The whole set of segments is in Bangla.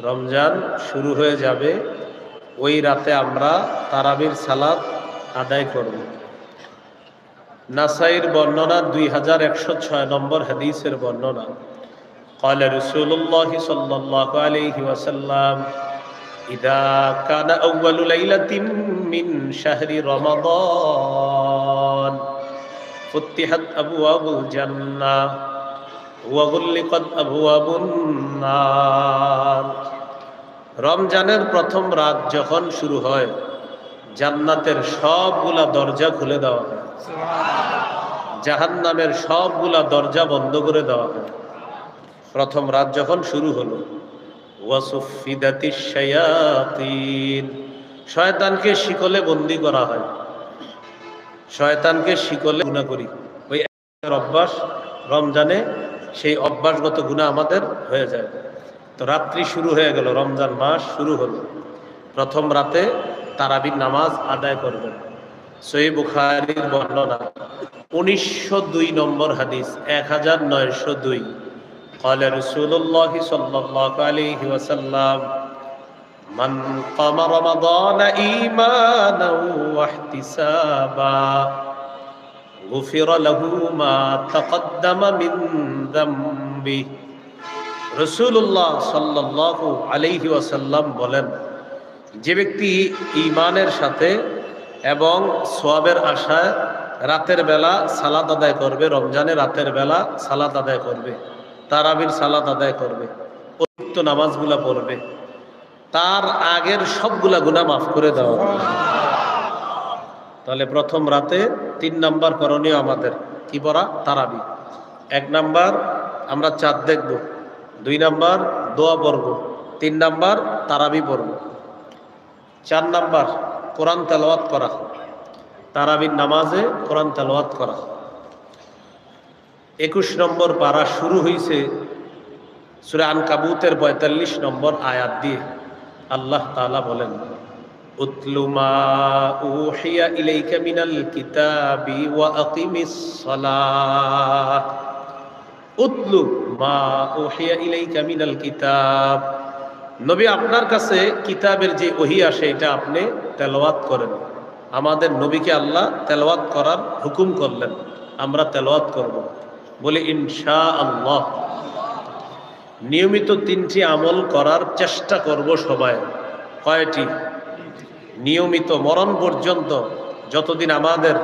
রমজান শুরু হয়ে যাবে ওই রাতে আমরা তারাবির সালাদ আদায় করব নাসাইর বর্ণনা দুই হাজার একশো ছয় নম্বর হাদিসের বর্ণনা قال رسول الله صلى الله عليه وسلم إذا كان أول ليلة من شهر رمضان فتحت أبواب الجنة ওয়াগুল্লিকত আবুয়াবুন্নার রমজানের প্রথম রাত যখন শুরু হয়, জান্নাতের সবগুলা দরজা খুলে দেওয়া হয়। জাহান্নামের সবগুলা দরজা বন্ধ করে দেওয়া হয়। প্রথম রাত যখন শুরু হলো শয়তানকে শিকলে বন্দি করা হয়। শয়তানকে শিকলে গুণা করি। ওই অভ্যাস রমজানে সেই অভ্যাসগত গুণা আমাদের হয়ে যায় তো রাত্রি শুরু হয়ে গেল রমজান মাস শুরু হলো প্রথম রাতে তারাবির নামাজ আদায় করবেন সই বুখারির বর্ণনা উনিশশো দুই নম্বর হাদিস এক হাজার নয়শো দুই قال رسول الله صلى الله عليه وسلم من قام رمضان إيمانا واحتسابا غفر له ما تقدم من ذنبه রসুল্লাহ সাল্লাহ আলাইহি ওয়াসাল্লাম বলেন যে ব্যক্তি ইমানের সাথে এবং সোয়াবের আশায় রাতের বেলা সালাদ আদায় করবে রমজানে রাতের বেলা সালাদ আদায় করবে তারাবির সালাদ আদায় করবে অতিরিক্ত নামাজগুলা পড়বে তার আগের সবগুলা গুণা মাফ করে দেওয়া হবে। তাহলে প্রথম রাতে তিন নাম্বার করণীয় আমাদের। কি পড়া? তারাবি। এক নাম্বার আমরা চাঁদ দেখব। দুই নাম্বার দোয়া পড়ব। তিন নাম্বার তারাবি পড়ব। চার নাম্বার কোরআন তেলাওয়াত করা। তারাবির নামাজে কোরআন তেলাওয়াত করা। একুশ নম্বর পারা শুরু হয়েছে সুরে আন কাবুতের পঁয়তাল্লিশ নম্বর আয়াত দিয়ে। আল্লাহ তাআলা বলেন মা উহিয়া ইলাইকা মিনাল কিতাবি ওয়া আকিমিস সালাহ উতলু মা উহিয়া ইলাইকা মিনাল কিতাব। নবী আপনার কাছে কিতাবের যে ওহি আসে, এটা আপনি তেলাওয়াত করেন। আমাদের নবীকে আল্লাহ তেলাওয়াত করার হুকুম করলেন, আমরা তেলাওয়াত করব। বলে ইনশা আল্লাহ নিয়মিত তিনটি আমল করার চেষ্টা করব সবাই। কয়টি? নিয়মিত মরণ পর্যন্ত যতদিন আমাদের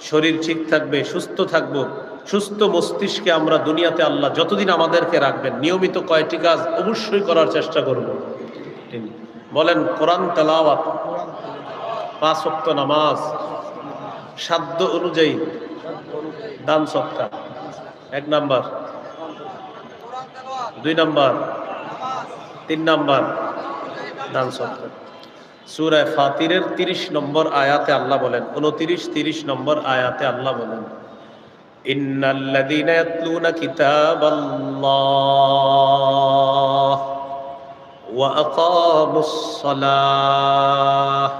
শরীর ঠিক থাকবে, সুস্থ থাকব, সুস্থ মস্তিষ্কে আমরা দুনিয়াতে আল্লাহ যতদিন আমাদেরকে রাখবেন, নিয়মিত কয়টি কাজ অবশ্যই করার চেষ্টা করব। বলেন, কোরআন তেলাওয়াত, পাঁচ ওয়াক্ত নামাজ, সাধ্য অনুযায়ী দান সৎকার। এক নাম্বার। দুই নাম্বার। তিন নাম্বার। দান সৎকার। সুরায় ফাতিরের ৩০ নম্বর আয়াতে আল্লাহ বলেন, উনতিরিশ তিরিশ নম্বর আয়াতে আল্লাহ বলেন, ইন্নাল্লাযীনা ইয়াতলুনা কিতাবাল্লাহ ওয়া আকামুস সালাহ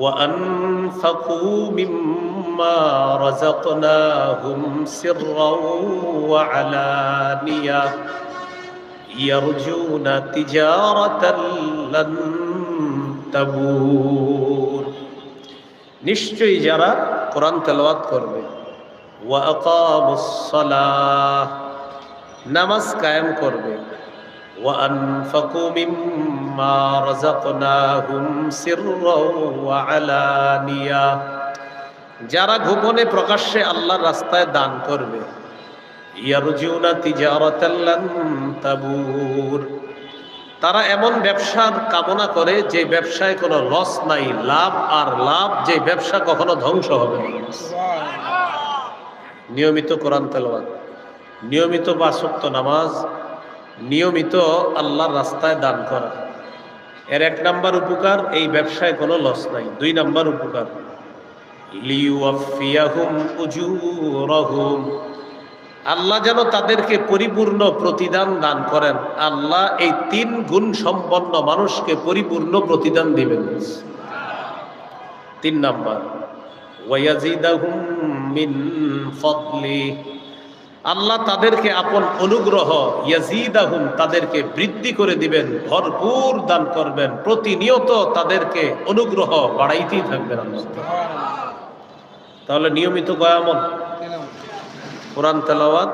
ওয়া আনফাকু মিম্মা রাযাকনাহুম সিররাও ওয়া আলানিয়া ইয়ারজুনা তিজারাতাল লান তাবুর। নিশ্চয়ই যারা কোরআন তেলওয়াত করবে। নামাজ কায়েম করবে। যারা গোপনে প্রকাশ্যে আল্লাহ রাস্তায় দান করবে। ইয়ারজুনা তাবুর তারা এমন ব্যবসার কামনা করে যে ব্যবসায় কোনো লস নাই, লাভ আর লাভ যে ব্যবসা কখনো ধ্বংস হবে নিয়মিত কোরআন তেলাওয়াত, নিয়মিত বাসক্ত নামাজ, নিয়মিত আল্লাহর রাস্তায় দান করা। এর এক নাম্বার উপকার, এই ব্যবসায় কোনো লস নাই। দুই নাম্বার উপকার, লিউয়াফিয়াহুম উজুরহুম। আল্লাহ যেন তাদেরকে পরিপূর্ণ প্রতিদান দান করেন। আল্লাহ এই তিন গুণ সম্পন্ন মানুষকে পরিপূর্ণ প্রতিদান দিবেন। তিন নাম্বার আল্লাহ তাদেরকে আপন অনুগ্রহ, ইয়াজিদাহুম তাদেরকে বৃদ্ধি করে দিবেন, ভরপুর দান করবেন, প্রতিনিয়ত তাদেরকে অনুগ্রহ বাড়াইতেই থাকবেন আল্লাহ। তাহলে নিয়মিত গয়ামন কোরআন তেলাওয়াত,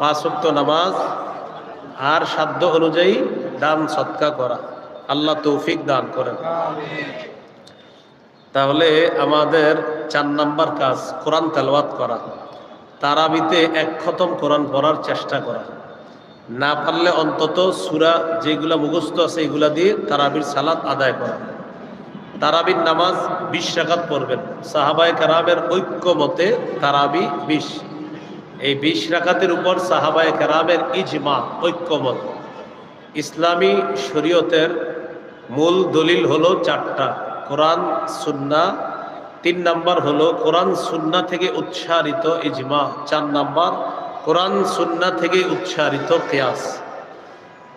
পাঁচ ওয়াক্ত নামাজ, আর সাধ্য অনুযায়ী দান, সৎকা করা। আল্লাহ তৌফিক দান করেন। তাহলে আমাদের চার নাম্বার কাজ, কোরআন তেলাওয়াত করা। তারাবিতে এক খতম কোরআন পড়ার চেষ্টা করা। না পারলে অন্তত সুরা যেগুলা মুখস্থ আছে এগুলা দিয়ে তারাবির সালাত আদায় করা। তারাবির নামাজ বিশ রাকাত পড়বেন। সাহাবায় ঐক্য মতে তারাবি বিশ। এই বিশ রাকাতের উপর সাহাবায় কারামের ইজমা, ঐক্যমত। ইসলামী শরীয়তের মূল দলিল হলো চারটা, কোরআন, সুন্না। তিন নাম্বার হলো কোরআন, সুন্না থেকে উচ্চারিত ইজমা। চার নাম্বার, কোরআন, সুন্না থেকে উৎসারিত কেয়াস।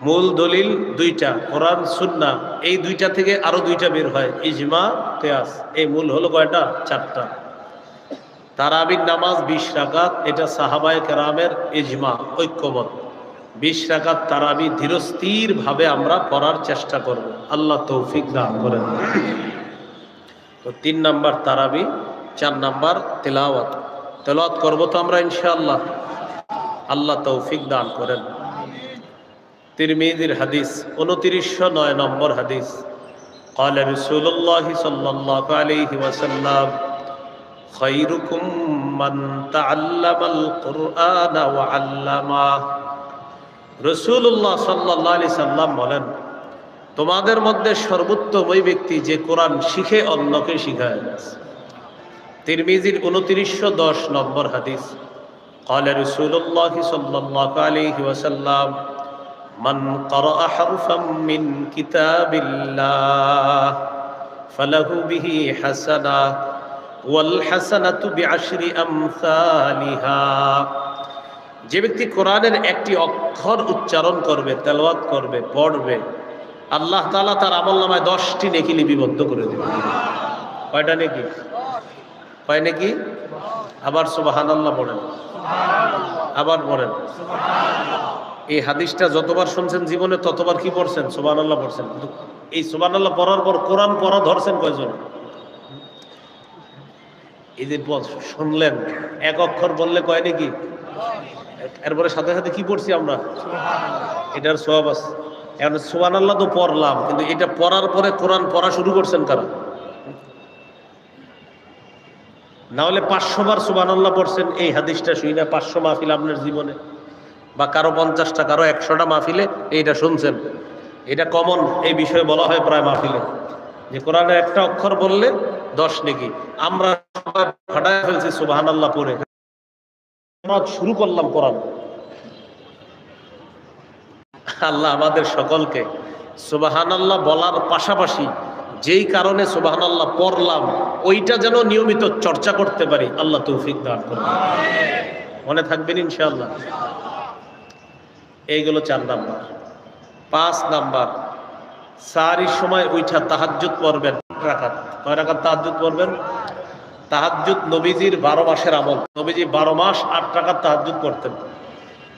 মূল দলিল দুইটা, কোরআন, সুন্না। এই দুইটা থেকে আরও দুইটা বের হয়, ইজমা, কেয়াস। এই মূল হলো কয়টা? চারটা। তারাবির নামাজ বিশ রাকাত এটা সাহাবায় কেরামের ইজমা ঐক্যমত বিশ রাকাত তারাবি ধীরস্থির ভাবে আমরা পড়ার চেষ্টা করব আল্লাহ তৌফিক দান করেন তো তিন নাম্বার তারাবি চার নাম্বার তেলাওয়াত তেলাওয়াত করবো তো আমরা ইনশাআল্লাহ আল্লাহ তৌফিক দান করেন তিরমিদির হাদিস উনত্রিশশো নয় নম্বর হাদিস قال رسول الله صلى الله عليه وسلم خيركم من تعلم القرآن وعلمه রসুল্লাহ সাল্লাহ আলি সাল্লাম বলেন তোমাদের মধ্যে সর্বোত্তম ওই ব্যক্তি যে কোরআন শিখে অন্যকে শিখায় তিরমিজির উনত্রিশশো দশ নম্বর হাদিস قال رسول الله صلى الله عليه وسلم من قرأ حرفا من كتاب الله فله به حسنة والحسنة بعشر أمثالها যে ব্যক্তি কোরআনের একটি অক্ষর উচ্চারণ করবে, তেলাওয়াত করবে, পড়বে, আল্লাহ তাআলা তার আমল নামায় দশটি নেকি লিপিবদ্ধ করে দেবে। কয়টা নেকি? কয় নেকি? আবার সুবাহান আল্লাহ পড়েন। আবার পড়েন। এই হাদিসটা যতবার শুনছেন জীবনে ততবার কি পড়ছেন? সুবান আল্লাহ পড়ছেন এই সুবান আল্লাহ পড়ার পর কোরআন পড়া ধরছেন কয়জন? এই যে শুনলেন। এক অক্ষর বললে কয় নাকি? এরপরে সাথে সাথে কি পড়ছি আমরা? এটার সোয়াব আছে। এখন সোয়ান আল্লাহ তো পড়লাম, কিন্তু এটা পড়ার পরে কোরআন পড়া শুরু করছেন কারা? না হলে পাঁচশো বার সুবান আল্লাহ পড়ছেন, এই হাদিসটা শুই না, পাঁচশো মাহফিল আপনার জীবনে। বা কারও পঞ্চাশটা, কারও একশোটা মাহফিলে এইটা শুনছেন। এটা কমন, এই বিষয়ে বলা হয় প্রায় মাহফিলে। যে কোরআনে একটা অক্ষর বললে দশ নাকি। আমরা আল্লাহ আমরা শুরু করলাম কোরআন। আল্লাহ আমাদের সকলকে আল্লাহ বলার পাশাপাশি যেই কারণে আল্লাহ পড়লাম, ওইটা যেন নিয়মিত চর্চা করতে পারি, আল্লাহ তৌফিক দান করবেন মনে থাকবেন ইনশাআল্লাহ। এইগুলো চার নাম্বার। পাঁচ নাম্বার, সারির সময় উইঠা তাহাজ্জুদ পড়বেন। রাখাত কয় রাখাত তাহাজ্জুদ পড়বেন? তাহাজ্জুদ নবীজির বারো মাসের আমল। নবীজি বারো মাস আট টাকার তাহাজ্জুদ করতেন।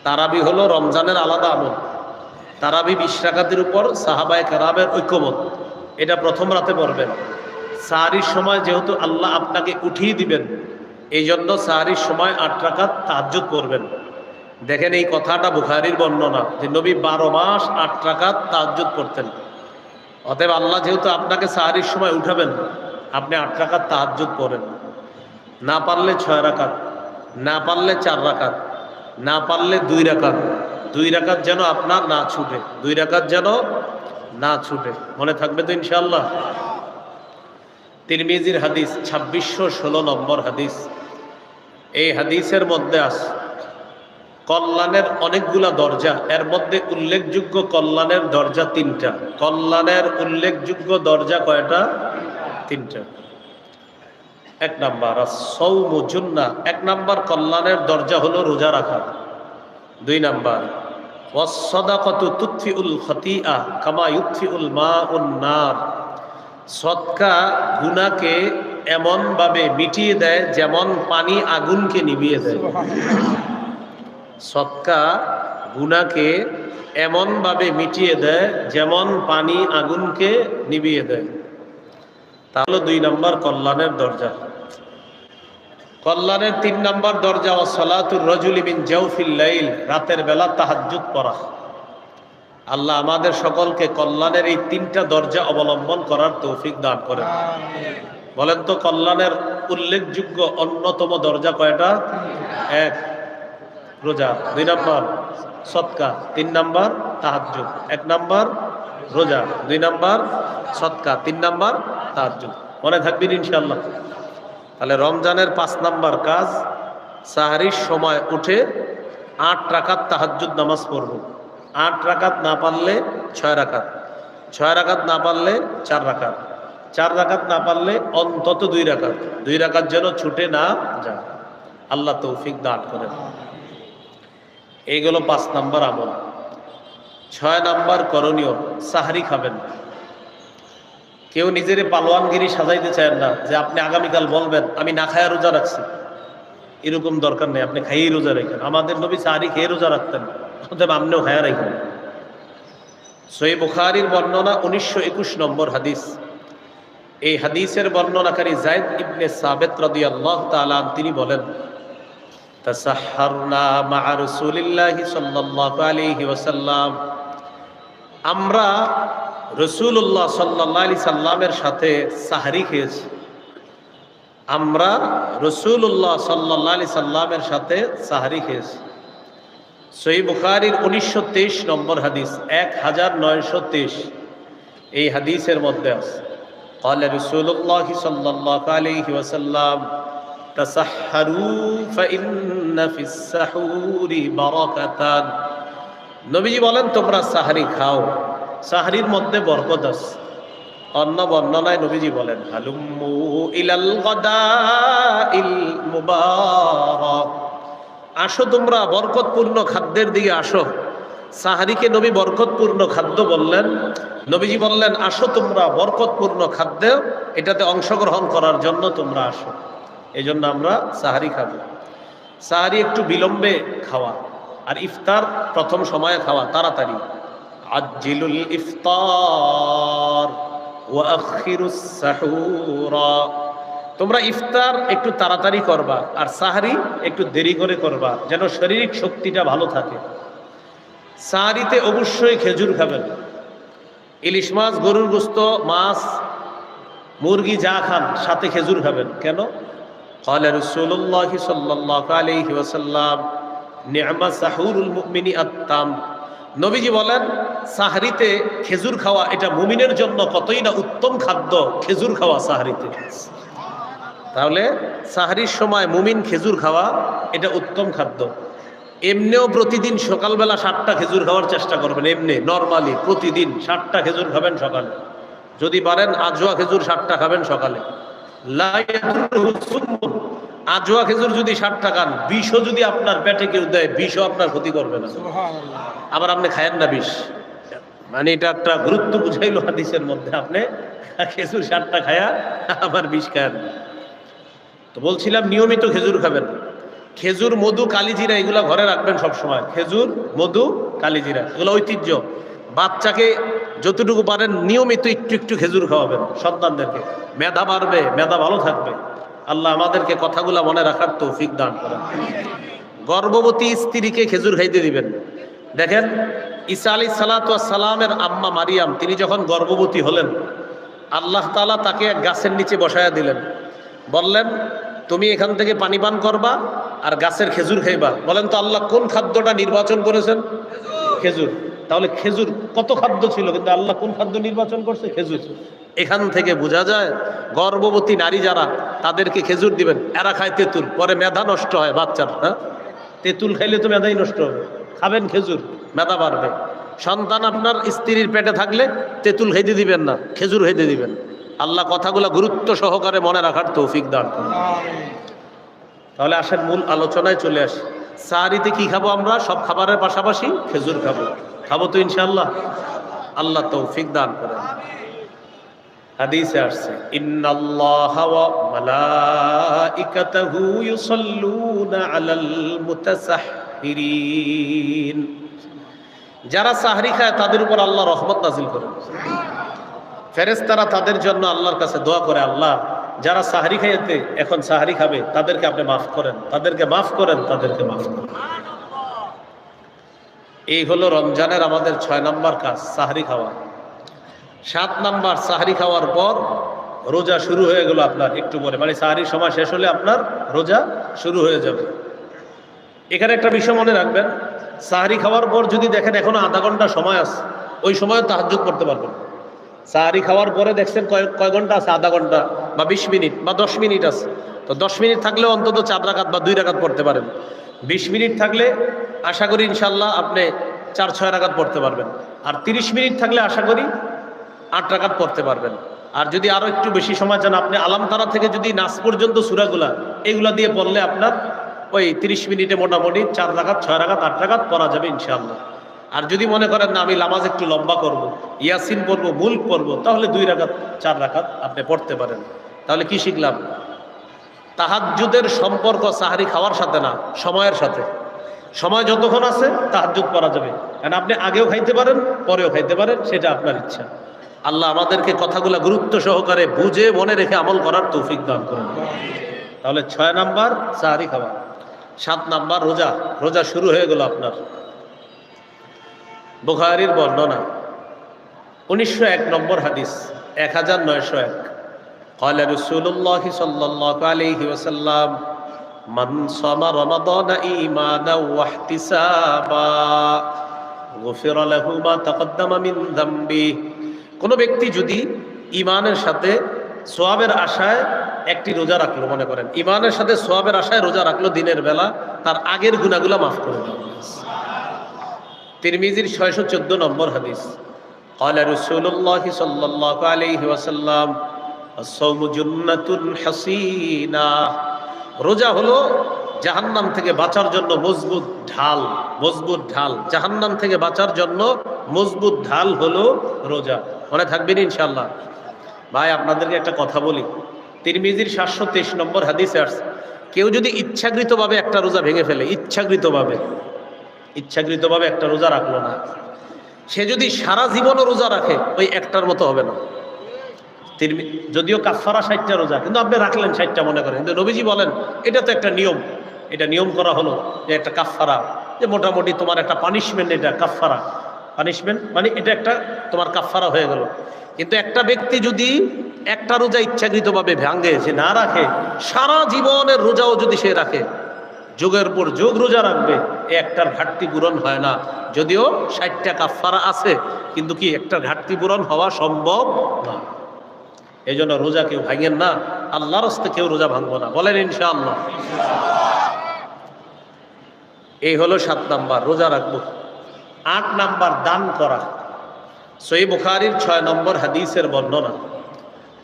তারাবি হলো রমজানের আলাদা আমল। তারাবি বিশ রাকাতের উপর সাহাবায় কারাবের ঐক্যমত এটা প্রথম রাতে পড়বেন। সাহারির সময় যেহেতু আল্লাহ আপনাকে উঠিয়ে দিবেন এই জন্য সাহারির সময় আট রাকাত তাহাজ্জুদ করবেন। দেখেন এই কথাটা বুখারির বর্ণনা যে নবী বারো মাস আট রাকাত তাহাজ্জুদ করতেন। অতএব আল্লাহ যেহেতু আপনাকে সাহারির সময় উঠাবেন, আপনি আট রাকাত তাহাজ্জুদ পড়েন না পারলে ছয় রাকাত, না পারলে চার রাকাত, না পারলে দুই রাকাত। দুই রাকাত যেন আপনার না ছুটে, দুই রাকাত যেন না ছুটে। মনে থাকবে তো ইনশাল্লাহ তিরমিজির হাদিস, ছাব্বিশশো ষোলো নম্বর হাদিস। এই হাদিসের মধ্যে আছে কল্যাণের অনেকগুলা দরজা, এর মধ্যে উল্লেখযোগ্য কল্যাণের দরজা তিনটা। কল্যাণের উল্লেখযোগ্য দরজা কয়টা? তিনটা। এক নাম্বার সৌমু জুন্না, এক নাম্বার কল্যাণের দরজা হলো রোজা রাখা। দুই নাম্বার ওয়াসসাদাকাতু তুতফিউল খতিআ কামা ইউতফিউল মাউন নার। সৎকা গুনাহকে এমন ভাবে মিটিয়ে দেয় যেমন পানি আগুনকে নিভিয়ে দেয়। সৎকা গুনাকে এমনভাবে মিটিয়ে দেয় যেমন পানি আগুনকে নিভিয়ে দেয়। তাহলে দুই নম্বর কল্যাণের দরজা। কল্যাণের তিন নম্বর দরজা ও সলাতুর রজুলি বিন জৌফিল লাইল রাতের বেলা তাহাজ্জুদ পড়া। আল্লাহ আমাদের সকলকে কল্যাণের এই তিনটা দরজা অবলম্বন করার তৌফিক দান করেন। বলেন তো কল্যাণের উল্লেখযোগ্য অন্যতম দরজা কয়টা? এক রোজা। দুই নম্বর সৎকা তিন নম্বর তাহাজ্জুদ। এক নম্বর রোজা। দুই নম্বর সৎকা তিন নম্বর তাহাজ্জুদ। মনে থাকবেন ইনশাল্লাহ তাহলে রমজানের পাঁচ নাম্বার কাজ, সাহারির সময় উঠে আট রাকাত তাহাজ্জুদ নামাজ পড়ব। আট রাকাত না পারলে ছয় রাকাত ছয় রাকাত না পারলে চার রাকাত চার রাকাত না পারলে অন্তত দুই রাকাত দুই রাকাত যেন ছুটে না যায়। আল্লাহ তৌফিক দান করেন। এইগুলো পাঁচ নাম্বার আমল। ছয় নাম্বার করণীয়, সাহারি খাবেন কেউ নিজের পালোয়ানগিরি সাজাইতে চায় না যে আপনি আগামীকাল বলবেন, আমি না খায়া রোজা রাখছি। এরকম দরকার নেই, আপনি খাইয়েই রোজা রাখেন। আমাদের নবী সাহারি খেয়ে রোজা রাখতেন, অতএব আপনিও খায়া রাখেন। সই বুখারির বর্ণনা উনিশশো একুশ নম্বর হাদিস। এই হাদিসের বর্ণনাকারী জায়দ ইবনে সাবেত রদি আল্লাহ তালান তিনি বলেন তাসাহারনা মা সাল্লাল্লাহু আলাইহি ওয়াসাল্লাম। আমরা রসুল্লাহ সাল্লাহ আলি সাল্লামের সাথে সাহারি খেয়েছি আমরা রসুল্লাহ সাল্লাহ আলি সাল্লামের সাথে সাহারি খেয়েছি সই বুখারির উনিশশো তেইশ নম্বর হাদিস এক হাজার নয়শো তেইশ এই হাদিসের মধ্যে আছে قال رسول الله صلى الله عليه وسلم تسحروا فإن في السحور بركة নবীজি বলেন তোমরা সাহারি খাও সাহারির মধ্যে বরকত আছে। অন্য বর্ণনায় নবীজি বলেন, হালুম্মু ইলাল গদাইল মুবারক। আসো তোমরা বরকতপূর্ণ খাদ্যের দিকে আসো। সাহারিকে নবী বরকতপূর্ণ খাদ্য বললেন। নবীজি বললেন, আসো তোমরা বরকতপূর্ণ খাদ্য, এটাতে অংশগ্রহণ করার জন্য তোমরা আসো। এই জন্য আমরা সাহারি খাব। সাহারি একটু বিলম্বে খাওয়া, আর ইফতার প্রথম সময়ে খাওয়া, তাড়াতাড়ি। আজিলুল ইফতার ওয়া আখিরুস সাহুরা তোমরা ইফতার একটু তাড়াতাড়ি করবা আর সাহারি একটু দেরি করে করবা যেন শারীরিক শক্তিটা ভালো থাকে সাহারিতে অবশ্যই খেজুর খাবেন ইলিশ মাছ গরুর গোস্ত মাছ মুরগি যা খান সাথে খেজুর খাবেন কেন قال رسول الله صلى الله عليه وسلم নি'মা সাহুরুল মুমিনি আত্তাম নবীজি বলেন, সাহারিতে খেজুর খাওয়া এটা মুমিনের জন্য কতই না উত্তম খাদ্য, খেজুর খাওয়া সাহারিতে। তাহলে সাহারির সময় মুমিন খেজুর খাওয়া এটা উত্তম খাদ্য। এমনিও প্রতিদিন সকালবেলা ষাটটা খেজুর খাওয়ার চেষ্টা করবেন, এমনি, নর্মালি, প্রতিদিন ষাটটা খেজুর খাবেন সকালে। যদি পারেন, আজোয়া খেজুর ষাটটা খাবেন সকালে। আজোয়া খেজুর যদি ষাট খান, বিষও যদি আপনার পেটে কেউ দেয়, বিষও আপনার ক্ষতি করবে না। আবার আপনি খায়েন না বিষ। মানে এটা একটা গুরুত্ব বুঝাইলো হাদিসের মধ্যে, আপনি খেজুর ষাটটা খায়া আবার বিষ খায়েন তো বলছিলাম, নিয়মিত খেজুর খাবেন। খেজুর, মধু, কালিজিরা এগুলা ঘরে রাখবেন সব সময় খেজুর, মধু, কালিজিরা, এগুলো ঐতিহ্য। বাচ্চাকে যতটুকু পারেন নিয়মিত একটু একটু খেজুর খাওয়াবেন সন্তানদেরকে। মেধা বাড়বে, মেধা ভালো থাকবে। আল্লাহ আমাদেরকে কথাগুলা মনে রাখার তৌফিক দান করেন। গর্ভবতী স্ত্রীকে খেজুর খাইতে দিবেন। দেখেন, ঈসা আলী সালামের আম্মা মারিয়াম, তিনি যখন গর্ভবতী হলেন, আল্লাহ তালা তাকে এক গাছের নিচে বসায়া দিলেন। বললেন, তুমি এখান থেকে পানি পান করবা আর গাছের খেজুর খাইবা। বলেন তো, আল্লাহ কোন খাদ্যটা নির্বাচন করেছেন? খেজুর। তাহলে খেজুর কত খাদ্য ছিল? কিন্তু আল্লাহ কোন খাদ্য নির্বাচন করছে? খেজুর। এখান থেকে বোঝা যায়, গর্ভবতী নারী যারা, তাদেরকে খেজুর দিবেন। এরা খায় তেঁতুল, পরে মেধা নষ্ট হয় বাচ্চার হ্যাঁ? তেঁতুল খাইলে তো মেধাই নষ্ট হবে। খাবেন খেজুর মেধা বাড়বে। সন্তান আপনার স্ত্রীর পেটে থাকলে তেঁতুল খাইতে দিবেন না, খেজুর খাইতে দিবেন। আল্লাহ কথাগুলো গুরুত্ব সহকারে মনে রাখার তৌফিক দান তাহলে আসেন মূল আলোচনায় চলে আসি। সাহারিতে কি খাব আমরা? সব খাবারের পাশাপাশি খেজুর খাব। খাব তো ইনশাল্লাহ আল্লাহ তৌফিক দান করেন। হাদিসে আসছে সাহিরিন। যারা সাহরি খায়, তাদের উপর আল্লাহ রহমত নাজিল করেন ফেরেশতারা তাদের জন্য আল্লাহর কাছে দোয়া করে, আল্লাহ, যারা সাহারি খাইতে এখন সাহারি খাবে, তাদেরকে আপনি মাফ করেন। তাদেরকে মাফ করেন, তাদেরকে মাফ করেন। এই হলো রমজানের আমাদের ছয় নম্বর কাজ, সাহারি খাওয়া। সাত নাম্বার, সাহারি খাওয়ার পর রোজা শুরু হয়ে গেল আপনার একটু পরে। মানে সাহারির সময় শেষ হলে আপনার রোজা শুরু হয়ে যাবে। এখানে একটা বিষয় মনে রাখবেন, সাহারি খাওয়ার পর যদি দেখেন এখনও আধা ঘণ্টা সময় আছে, ওই সময় তাহাজ্জুদ করতে পারবেন। সাহারি খাওয়ার পরে দেখছেন কয় কয় ঘণ্টা আছে? আধা ঘণ্টা বা বিশ মিনিট বা দশ মিনিট আছে। তো দশ মিনিট থাকলেও অন্তত চার রাকাত বা দুই রাকাত পড়তে পারেন। বিশ মিনিট থাকলে আশা করি ইনশাল্লাহ আপনি চার, ছয় রাকাত পড়তে পারবেন। আর তিরিশ মিনিট থাকলে আশা করি আট রাখাত পড়তে পারবেন। আর যদি আরও একটু বেশি সময় চান, আপনি আলামতারা থেকে যদি নাচ পর্যন্ত সুরাগুলা, এগুলা দিয়ে পড়লে আপনার ওই তিরিশ মিনিটে মোটামুটি চার রাকাত, ছয় রাকাত, আট রাকাত পড়া যাবে ইনশাআল্লাহ। আর যদি মনে করেন না আমি লামাজ একটু লম্বা করব, ইয়াসিন পড়ব, মুল্ক পড়ব, তাহলে দুই রাকাত, চার রাকাত আপনি পড়তে পারেন। তাহলে কি শিখলাম? তাহাজ্জুদের সম্পর্ক সাহারি খাওয়ার সাথে না, সময়ের সাথে। সময় যতক্ষণ আছে, তাহাজ্জুদ করা যাবে। কারণ আপনি আগেও খাইতে পারেন, পরেও খাইতে পারেন, সেটা আপনার ইচ্ছা। আল্লাহ আমাদেরকে কথাগুলো গুরুত্ব সহকারে বুঝে মনে রেখে আমল করার তৌফিক দান করুন। তাহলে ছয় নাম্বার, সাহারি খাওয়া। সাত নাম্বার রোজা রোজা শুরু হয়ে গেল আপনার বুখারির বর্ণনা উনিশশো এক নম্বর হাদিস এক হাজার নয়শো এক قال رسول الله صلى الله عليه وسلم من صام رمضان إيمانا واحتسابا غفر له ما تقدم من ذنبه কোনো ব্যক্তি যদি ইমানের সাথে সোয়াবের আশায় একটি রোজা রাখলো মনে করেন ইমানের সাথে সোয়াবের আশায় রোজা রাখলো দিনের বেলা তার আগের গুণাগুলা মাফ করে দেওয়া তিরমিজির ছয়শো চোদ্দ নম্বর হাদিস قال رسول الله صلى الله عليه وسلم الصوم جنة حسينة রোজা হলো জাহান্নাম থেকে বাঁচার জন্য মজবুত ঢাল মজবুত ঢাল জাহান্নাম থেকে বাঁচার জন্য মজবুত ঢাল হলো রোজা মনে থাকবেন ইনশাল্লাহ ভাই, আপনাদেরকে একটা কথা বলি। তিরমিজির সাতশো তেইশ নম্বর হাদিসে আসছে, কেউ যদি ইচ্ছাকৃতভাবে একটা রোজা ভেঙে ফেলে, ইচ্ছাকৃতভাবে ইচ্ছাকৃতভাবে একটা রোজা রাখল না, সে যদি সারা জীবনও রোজা রাখে, ওই একটার মতো হবে না। যদিও কাফারা ষাটটা রোজা, কিন্তু আপনি রাখলেন ষাটটা মনে করেন। কিন্তু নবীজি বলেন, এটা তো একটা নিয়ম। এটা নিয়ম করা হলো যে একটা কাফারা যে মোটামুটি তোমার একটা পানিশমেন্ট এটা কাফারা পানিশমেন্ট মানে এটা একটা তোমার কাফারা হয়ে গেল। কিন্তু একটা ব্যক্তি যদি একটা রোজা ইচ্ছাকৃতভাবে ভাঙে, সে না রাখে, সারা জীবনের রোজাও যদি সে রাখে, যোগের পর যোগ রোজা রাখবে একটার ঘাটতি পূরণ হয় না। যদিও ষাটটা কাফারা আছে, কিন্তু কি একটা ঘাটতি পূরণ হওয়া সম্ভব না। এই জন্য রোজা কেউ ভাঙেন না, আল্লাহর কেউ রোজা ভাঙবো না। বলেন ইনশাআল্লাহ। এই হলো সাত নাম্বার, রোজা রাখব। আট নাম্বার, দান করা। সই বুখারির ছয় নম্বর হাদিসের বর্ণনা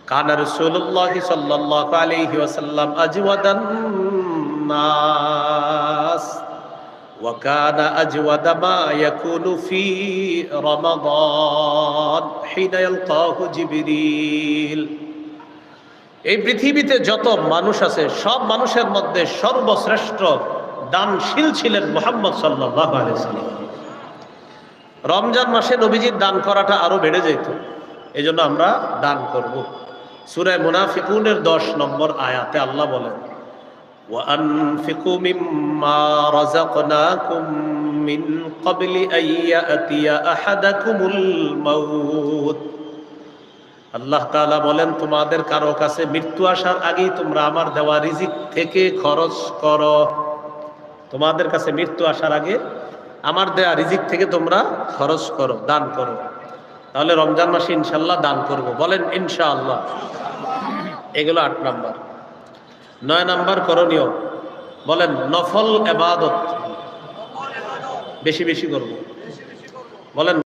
কানা রসুল্লাহ সাল্লাল্লাহু আলাইহি ওয়াসাল্লাম আজওয়াদান নাস وكان أجود ما يكون في رمضان حين يلقاه جبريل এই পৃথিবীতে যত মানুষ আছে সব মানুষের মধ্যে সর্বশ্রেষ্ঠ দানশীল ছিলেন মোহাম্মদ সাল্লাহ আলাইসাল্লাম রমজান মাসে নবীজির দান করাটা আরো বেড়ে যেত এই জন্য আমরা দান করব সুরায় মুনাফিকুনের দশ নম্বর আয়াতে আল্লাহ বলেন وأنفقوا مما رزقناكم من قبل أن يأتي أحدكم الموت আল্লাহ তাআলা বলেন তোমাদের কারো কাছে মৃত্যু আসার আগেই তোমরা আমার দেওয়া রিজিক থেকে খরচ করো তোমাদের কাছে মৃত্যু আসার আগে আমার দেয়া রিজিক থেকে তোমরা খরচ করো, দান করো। তাহলে রমজান মাসে ইনশাল্লাহ দান করব। বলেন, ইনশাআল্লাহ। এগুলো আট নাম্বার। নয় নাম্বার করণীয়। বলেন, নফল এবাদত। বেশি বেশি করব। বলেন